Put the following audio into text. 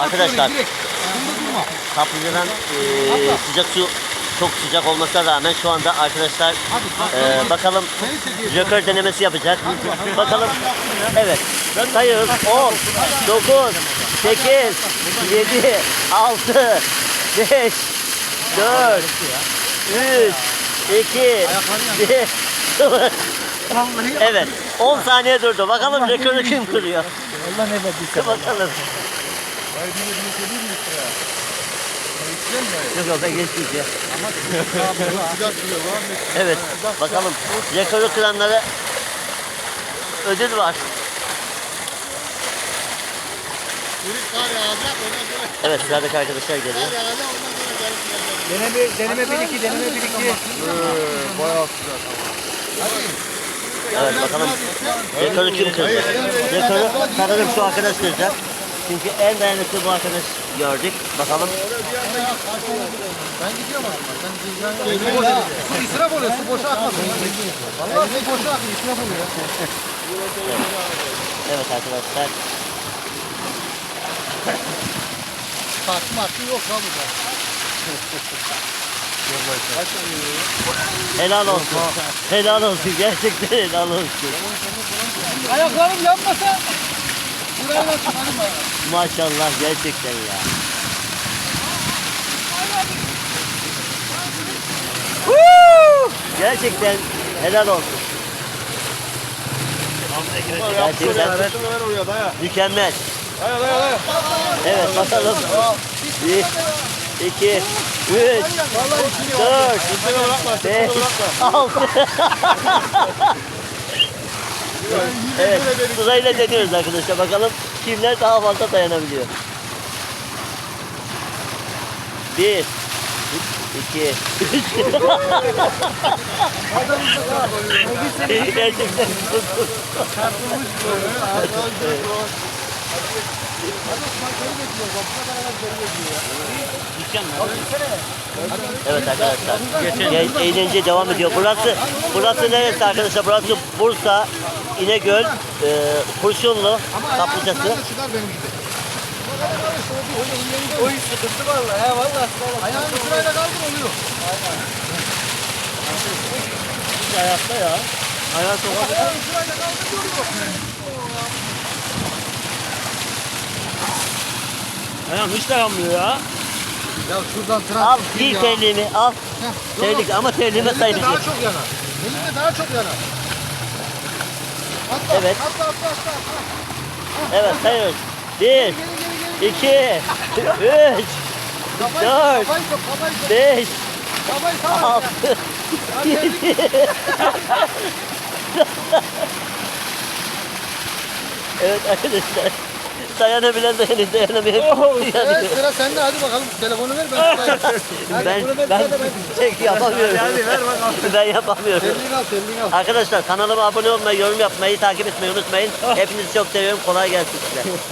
Arkadaşlar Direkt. Bunda durma. kaplıcadan eee, sıcak su çok sıcak olmasına rağmen şu anda arkadaşlar eee, bakalım. Joker denemesi yapacak. Bakalım. Evet. Sayıyoruz. 10, 9, 8, 7, 6, 5, 4, 3, 2, 1, 0. Vallahi Evet. 10 saniye durdu. Bakalım rekoru kim kırıyor? Allah ne verdiyse. Bakalım. Yok yok ben geçmeyeceğim. Evet. Bakalım. Rekoru kıranlara ödül var. Evet sıradaki arkadaşlar geliyor. Deneme, deneme 1 2 deneme 1 2. Evet bakalım rekoru kim kıracak? Rekoru sanırım şu arkadaş kıracak. Çünkü en dayanıklı bu arkadaş gördük. Bakalım. Ben gidiyorum aslında. Sen gidiyorsun. Su israf oluyor. Su boşa akmasın. Vallahi su boşa akıyor. İsraf oluyor. Evet arkadaşlar. Tartı martı yok ha burada. Helal olsun. Helal olsun. Gerçekten helal olsun. Ayaklarım yanmasa. Maşallah gerçekten ya. Gerçekten helal olsun. Gerçekten mükemmel. Evet bakalım. Bir, iki, üç, dört, beş, altı. evet, sırayla deniyoruz arkadaşlar. Bakalım kimler daha fazla dayanabiliyor. Bir, iki, üç. Gerçekten Evet arkadaşlar. Eğlence devam ediyor. Burası burası neresi arkadaşlar? Burası Bursa İnegöl e, Kurşunlu kaplıcası. O iş sıkıntı valla ya valla. Ayağını sırayla kaldır oluyor. Ayakta ya. Ayağı sokak. Ayağını sırayla kaldır oluyor. Ayağım hiç dayanmıyor ya. Ya şuradan tıraş Al giy ya. terliğimi al. Terlik ama terliğime sayılacak. daha çok yanar. Elinde daha çok yanar. Atla, Evet. Atla atla atla. atla. Evet sayıyoruz. Bir, Geri geri geri. iki, üç, Dört. Beş, altı, yedi. Evet arkadaşlar. Dayanabilen dayanır, dayanamayan Evet yanıyor. sıra sende hadi bakalım. Telefonu ver ben Ben, ben ver. çek yapamıyorum. Hadi ver bakalım. Ben yapamıyorum. Terliğini al terliğini al. Arkadaşlar kanalıma abone olmayı, yorum yapmayı, takip etmeyi unutmayın. Hepinizi çok seviyorum. Kolay gelsin size.